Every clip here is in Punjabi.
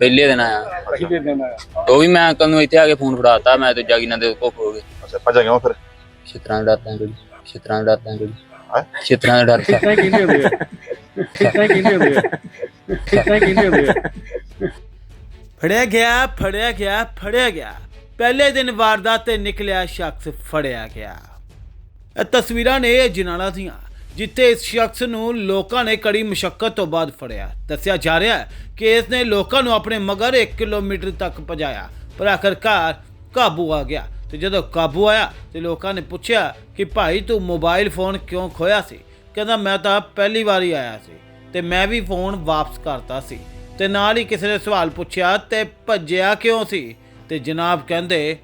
ਪਹਿਲੇ ਦਿਨ ਆਇਆ। ਉਹ ਵੀ ਮੈਂ ਅੰਕਲ ਨੂੰ ਇੱਥੇ ਆ ਕੇ ਫੋਨ ਫੜਾਤਾ ਮੈਂ ਤੇ ਜਾਗੀ ਨਾ ਦੇ ਕੋ ਖੋ ਗਏ ਅੱਛਾ ਭੱਜ ਗਿਆ ਫਿਰ? ਛਿੱਤਰਾਂ ਦਾ ਡਰਦਾ ਕੋਈ ਛਿੱਤਰਾਂ ਦਾ ਡਰਦਾ ਕੋਈ ਹੈਂ? ਛਿੱਤਰਾਂ ਦਾ ਡਰਦਾ ਕਿੱਥੇ ਕਹਿੰਦੇ ਹੁੰਦੇ ਆ? ਕਿੱਥੇ ਕਹਿੰਦੇ ਹੁੰਦੇ ਆ? ਕਿੱਥੇ ਕਹਿੰਦੇ ਹੁੰਦੇ ਆ? ਫੜਿਆ ਗਿਆ ਫੜਿਆ ਗਿਆ ਫੜਿਆ ਗਿਆ। ਪਹਿਲੇ ਦਿਨ ਵਾਰਦਾਤ ਤੇ ਨਿਕਲਿਆ ਸ਼ਖਸ ਫੜਿਆ ਗਿਆ। ਇਹ ਤਸਵੀਰਾਂ ਨੇ ਜਨਾਲਾ ਦੀਆਂ। ਜਿੱਥੇ ਇਸ ਸ਼ਖਸ ਨੂੰ ਲੋਕਾਂ ਨੇ ਕੜੀ ਮੁਸ਼ਕਲ ਤੋਂ ਬਾਅਦ ਫੜਿਆ। ਦੱਸਿਆ ਜਾ ਰਿਹਾ ਹੈ ਕਿ ਇਸ ਨੇ ਲੋਕਾਂ ਨੂੰ ਆਪਣੇ ਮਗਰ 1 ਕਿਲੋਮੀਟਰ ਤੱਕ ਭਜਾਇਆ, ਪਰ ਆਖਰਕਾਰ ਕਾਬੂ ਆ ਗਿਆ ਤੇ ਜਦੋਂ ਕਾਬੂ ਆਇਆ ਤੇ ਲੋਕਾਂ ਨੇ ਪੁੱਛਿਆ ਕਿ, ਭਾਈ, ਤੂੰ ਮੋਬਾਈਲ ਫੋਨ ਕਿਉਂ ਖੋਇਆ ਸੀ? ਕਹਿੰਦਾ, ਮੈਂ ਤਾਂ ਪਹਿਲੀ ਵਾਰੀ ਆਇਆ ਸੀ ਤੇ ਮੈਂ ਵੀ ਫੋਨ ਵਾਪਸ ਕਰਤਾ ਸੀ ਤੇ ਨਾਲ ਹੀ ਕਿਸੇ ਨੇ ਸਵਾਲ ਪੁੱਛਿਆ ਤੇ ਭੱਜਿਆ ਕਿਉਂ ਸੀ? ਤੇ ਜਨਾਬ ਕਹਿੰਦੇ,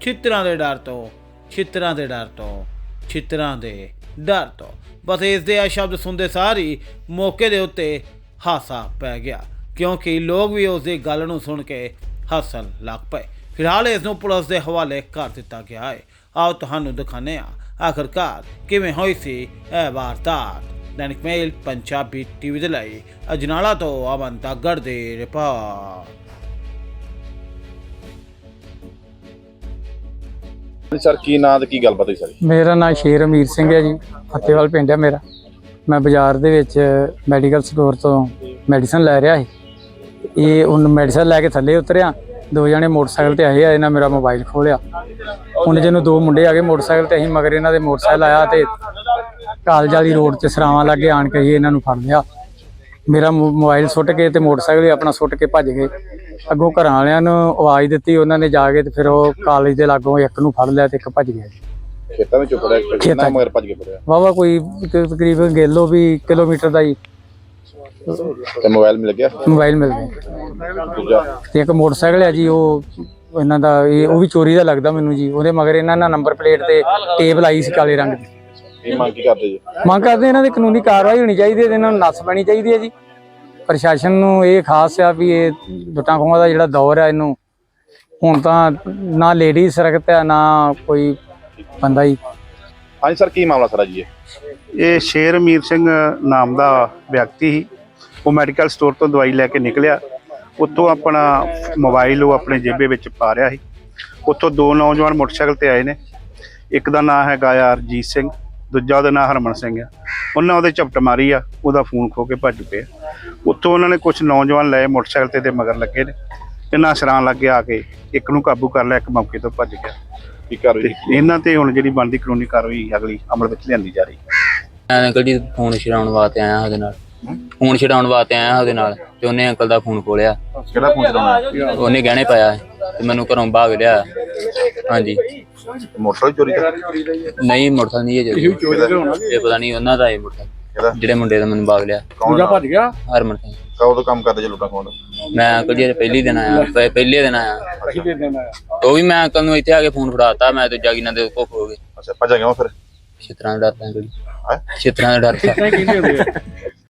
ਛਿੱਤਰਾਂ ਦੇ ਡਰ ਤੋਂ, ਛਿੱਤਰਾਂ ਦੇ ਡਰ ਤੋਂ, ਛਿੱਤਰਾਂ ਦੇ ਡਰ ਤੋਂ। ਬਸ ਇਸ ਦੇ ਇਹ ਸ਼ਬਦ ਸੁਣਦੇ ਸਾਰੀ ਮੌਕੇ ਦੇ ਉੱਤੇ ਹਾਸਾ ਪੈ ਗਿਆ, ਕਿਉਂਕਿ ਲੋਕ ਵੀ ਉਸ ਦੀ ਗੱਲ ਨੂੰ ਸੁਣ ਕੇ ਹੱਸਣ ਲੱਗ ਪਏ। ਫਿਲਹਾਲ ਇਸ ਨੂੰ ਪੁਲਿਸ ਦੇ ਹਵਾਲੇ ਕਰ ਦਿੱਤਾ ਗਿਆ ਹੈ। ਆਓ ਤੁਹਾਨੂੰ ਦਿਖਾਉਂਦੇ ਹਾਂ ਆਖਰਕਾਰ ਕਿਵੇਂ ਹੋਈ ਸੀ ਇਹ ਵਾਰਦਾਤ ਦੈਨਿਕ ਮੇਲ, ਪੰਜਾਬੀ ਟੀਵੀ ਦੇ ਲਈ ਅਜਨਾਲਾ ਤੋਂ ਅਮਨ ਤਾਗੜ ਦੇ ਰਿਪੋਰਟ। ਸਰ, ਕੀ ਨਾਂ ਤੇ ਕੀ ਗੱਲਬਾਤ ਹੋਈ ਸਾਰੀ? ਮੇਰਾ ਨਾਮ ਸ਼ੇਰ ਅਮੀਰ ਸਿੰਘ ਹੈ ਜੀ, ਫਤਿਹਵਾਲ ਪਿੰਡ ਹੈ ਮੇਰਾ। ਮੈਂ ਬਾਜ਼ਾਰ ਦੇ ਵਿੱਚ ਮੈਡੀਕਲ ਸਟੋਰ ਤੋਂ ਮੈਡੀਸਨ ਲੈ ਰਿਹਾ ਸੀ। ਇਹ ਉਹ ਮੈਡੀਸਨ ਲੈ ਕੇ ਥੱਲੇ ਉਤਰਿਆ, ਦੋ ਜਣੇ ਮੋਟਰਸਾਈਕਲ ਤੇ ਆਏ ਆ, ਇਹਨਾਂ ਮੇਰਾ ਮੋਬਾਈਲ ਖੋਲਿਆ। ਹੁਣ ਜਦੋਂ ਦੋ ਮੁੰਡੇ ਆ ਗਏ ਮੋਟਰਸਾਈਕਲ ਤੇ, ਅਸੀਂ ਮਗਰ ਇਹਨਾਂ ਦੇ ਮੋਟਰਸਾਈਕਲ ਆਇਆ ਤੇ ਕਾਲਜ ਵਾਲੀ ਰੋਡ ਤੇ ਸਰਾਵਾਂ ਲੱਗੇ ਆਣ ਕੇ ਅਸੀਂ ਇਹਨਾਂ ਨੂੰ ਫੜ ਲਿਆ। ਮੇਰਾ ਮੋ- ਮੋਬਾਈਲ ਸੁੱਟ ਕੇ ਤੇ ਮੋਟਰਸਾਈਕਲ ਵੀ ਆਪਣਾ ਸੁੱਟ ਕੇ ਭੱਜ ਗਏ। ਅੱਗੋਂ ਘਰਾਂ ਵਾਲਿਆਂ ਨੂੰ ਆਵਾਜ਼ ਦਿੱਤੀ ਉਹਨਾਂ ਨੇ ਜਾ ਕੇ ਤੇ ਫਿਰ ਉਹ ਕਾਲਜ ਦੇ ਲਾਗੋਂ ਇੱਕ ਨੂੰ ਫੜ ਲਿਆ ਤੇ ਇੱਕ ਭੱਜ ਗਿਆ ਜੀ। ਖੇਤਾਂ ਵਿੱਚੋਂ ਕਿੰਨਾ। ਮਗਰ ਭੱਜ ਕੇ ਵਾਵਾ ਕੋਈ ਤਕਰੀਬਨ ਗੇਲੋ ਵੀ ਕਿਲੋਮੀਟਰ ਦਾ ਹੀ। ਤੇ ਮੋਬਾਈਲ ਮਿਲ ਗਿਆ? ਮੋਬਾਈਲ ਮਿਲ ਗਿਆ। ਤੇ ਇੱਕ ਮੋਟਰਸਾਈਕਲ ਹੈ ਜੀ ਉਹ ਇਹਨਾਂ ਦਾ ਇਹ ਉਹ ਵੀ ਚੋਰੀ ਦਾ ਲੱਗਦਾ ਮੈਨੂੰ ਜੀ। ਉਹਦੇ ਮਗਰ ਇਹਨਾਂ ਨਾਲ ਨੰਬਰ ਪਲੇਟ ਤੇ ਟੇਪ ਲਾਈ ਸੀ ਕਾਲੇ ਰੰਗ ਦੀ। ਇਹ ਮੰਗ ਕੀ ਕਰਦੇ ਜੀ? ਮੰਗ ਕਰਦੇ ਇਹਨਾਂ ਦੀ ਕਾਨੂੰਨੀ ਕਾਰਵਾਈ ਹੋਣੀ ਚਾਹੀਦੀ ਹੈ ਇਹਨਾਂ ਨੂੰ ਨੱਸ ਪੈਣੀ ਚਾਹੀਦੀ ਹੈ ਜੀ। ਪ੍ਰਸ਼ਾਸਨ ਨੂੰ ਇਹ ਖਾਸ ਆ ਵੀ ਇਹ ਲੁੱਟਾਂ ਖੋਹਾਂ ਦਾ ਜਿਹੜਾ ਦੌਰ ਹੈ ਇਹਨੂੰ ਹੁਣ ਤਾਂ ਨਾ ਲੇਡੀ ਸੁਰੱਖਿਅਤ ਹੈ ਨਾ ਕੋਈ ਬੰਦਾ ਹੀ। ਹਾਂਜੀ ਸਰ ਕੀ ਮਾਮਲਾ ਸਾਰਾ ਜੀ ਇਹ? ਸ਼ੇਰ ਅਮੀਰ ਸਿੰਘ ਨਾਮ ਦਾ ਵਿਅਕਤੀ ਸੀ। ਉਹ ਮੈਡੀਕਲ ਸਟੋਰ ਤੋਂ ਦਵਾਈ ਲੈ ਕੇ ਨਿਕਲਿਆ। ਉੱਥੋਂ ਆਪਣਾ ਮੋਬਾਈਲ ਉਹ ਆਪਣੇ ਜੇਬੇ ਵਿੱਚ ਪਾ ਰਿਹਾ ਸੀ। ਉੱਥੋਂ ਦੋ ਨੌਜਵਾਨ ਮੋਟਰਸਾਈਕਲ ਤੇ ਆਏ ਨੇ। ਇੱਕ ਦਾ ਨਾਮ ਹੈਗਾ ਆ ਰਜੀਤ ਸਿੰਘ। ਦੂਜਾ ਉਹਦਾ ਨਾਮ ਹਰਮਨ ਸਿੰਘ ਆ। ਉਹਨਾਂ ਉਹਦੇ ਝਪਟ ਮਾਰੀ ਆ ਉਹਦਾ ਫੋਨ ਖੋ ਕੇ ਭੱਜ ਪਏ ਉੱਥੋਂ ਉਹਨਾਂ ਨੇ ਕੁਝ ਨੌਜਵਾਨ ਲਏ ਮੋਟਰਸਾਈਕਲ ਤੇ ਤੇ ਮਗਰ ਲੱਗੇ ਨੇ। ਇਹਨਾਂ ਸਰਾਂ ਲੱਗੇ ਆ ਕੇ ਇੱਕ ਨੂੰ ਕਾਬੂ ਕਰ ਲਿਆ ਇੱਕ ਮੌਕੇ ਤੋਂ ਭੱਜ ਗਿਆ। ਕੀ ਕਰ ਤੇ ਰਹੀ ਇਹਨਾਂ ਤੇ ਹੁਣ ਜਿਹੜੀ ਬਣਦੀ ਕਾਨੂੰਨੀ ਕਾਰਵਾਈ ਅਗਲੀ ਅਮਲ ਵਿੱਚ ਲਿਆਂਦੀ ਜਾ ਰਹੀ ਹੈ। ਅੰਕਲ ਜੀ ਫੋਨ ਛਡਾਉਣ ਵਾਸਤੇ ਆਇਆ ਉਹਦੇ ਨਾਲ। ਫੋਨ ਛਡਾਉਣ ਵਾਸਤੇ ਆਇਆ ਉਹਦੇ ਨਾਲ ਤੇ ਉਹਨੇ ਅੰਕਲ ਦਾ ਫੋਨ ਖੋਲਿਆ ਕਿਹੜਾ ਫੋਨ ਉਹਨੇ ਗਹਿਣੇ ਪਾਇਆ ਤੇ ਮੈਨੂੰ ਘਰੋਂ ਭਾਗ ਲਿਆ ਹਾਂਜੀ। ਮੋਟਰ ਚੋਰੀ ਕਰ ਨਹੀਂ ਮੋਟਰਸਾਈਕਲ ਨਹੀਂ ਇਹ ਇਹ ਚੋਰੀ ਦੇ ਹੋਣਾ ਇਹ ਪਤਾ ਨਹੀਂ ਉਹਨਾਂ ਦਾ ਇਹ ਮੋਟਰਸਾਈਕਲ ਜਿਹੜੇ ਮੁੰਡੇ ਦਾ ਮੈਨੂੰ ਭਾਗ ਲਿਆ। ਕੌਣ ਦੂਜਾ ਭੱਜ ਗਿਆ? ਹਰਮਨ ਸਿੰਘ। ਕਦੋਂ ਕੰਮ ਕਰਦੇ ਜੀ ਲੁੱਟਾਂ ਖੋਣ ਮੈਂ ਅੰਕਲ ਜੀ ਪਹਿਲੀ ਦਿਨ ਆਇਆ। ਪਹਿਲੇ ਦਿਨ ਆਇਆ। ਅਸੀਂ ਦੇ ਦੇਣਾ ਉਹ ਵੀ ਮੈਂ ਅੰਕਲ ਨੂੰ ਇੱਥੇ ਆ ਕੇ ਫੋਨ ਫੜਾਤਾ। ਮੈਂ ਤੇ ਜਾਗੀ ਨਾ ਦੇ ਕੋ ਖੋ ਗਏ। ਅੱਛਾ ਭੱਜ ਗਿਆ ਫਿਰ? ਛਿੱਤਰਾਂ ਦਾ ਡਰਦਾ ਕੋਈ ਹੈਂ? ਛਿੱਤਰਾਂ ਦਾ ਡਰਦਾ ਕਿੱਥੇ ਕਹਿੰਦੇ ਹੁੰਦੇ ਆ?